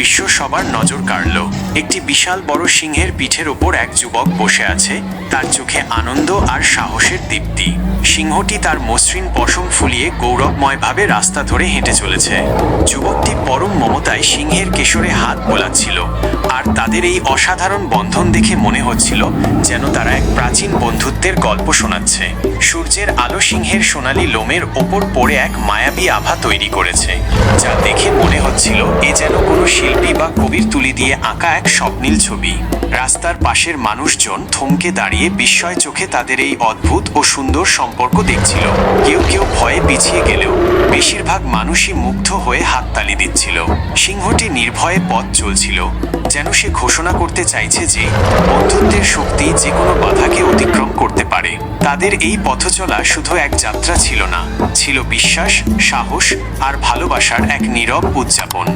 দৃশ্য সবার নজর কাড়ল। একটি বিশাল বড় সিংহের পিঠের ওপর এক যুবক বসে আছে। তার চোখে আনন্দ আর সাহসের দীপ্তি। সিংহটি তার মসৃণ পশম ফুলিয়ে গৌরবময়ভাবে রাস্তা ধরে হেঁটে চলেছে। যুবকটি পরম মমতায় সিংহের কেশরে হাত বোলাচ্ছিল আর তাদের এই অসাধারণ বন্ধন দেখে মনে হচ্ছিল যেন তারা এক প্রাচীন বন্ধুত্বের গল্প শোনাচ্ছে। সূর্যের আলো সিংহের সোনালি লোমের ওপর পড়ে এক মায়াবী আভা তৈরি করেছে, যা দেখে মনে হচ্ছিল এ যেন কোনো শিল্পী বা কবির তুলি দিয়ে আঁকা এক স্বপ্নীল ছবি। রাস্তার পাশের মানুষজন থমকে দাঁড়িয়ে বিস্ময় চোখে তাদের এই অদ্ভুত ও সুন্দর সম্পর্ক দেখছিল। কেউ কেউ ভয়ে পিছিয়ে গেলেও বেশিরভাগ মানুষই মুগ্ধ হয়ে হাততালি দিচ্ছিল। সিংহটি নির্ভয়ে পথ চলছিল, যেন সে ঘোষণা করতে চাইছে যে বন্ধুত্বের শক্তি যে কোনো বাধাকে অতিক্রম তাদের এই পথচলা শুধু এক যাত্রা ছিল না, ছিল বিশ্বাস, সাহস আর ভালোবাসার এক নীরব উদযাপন।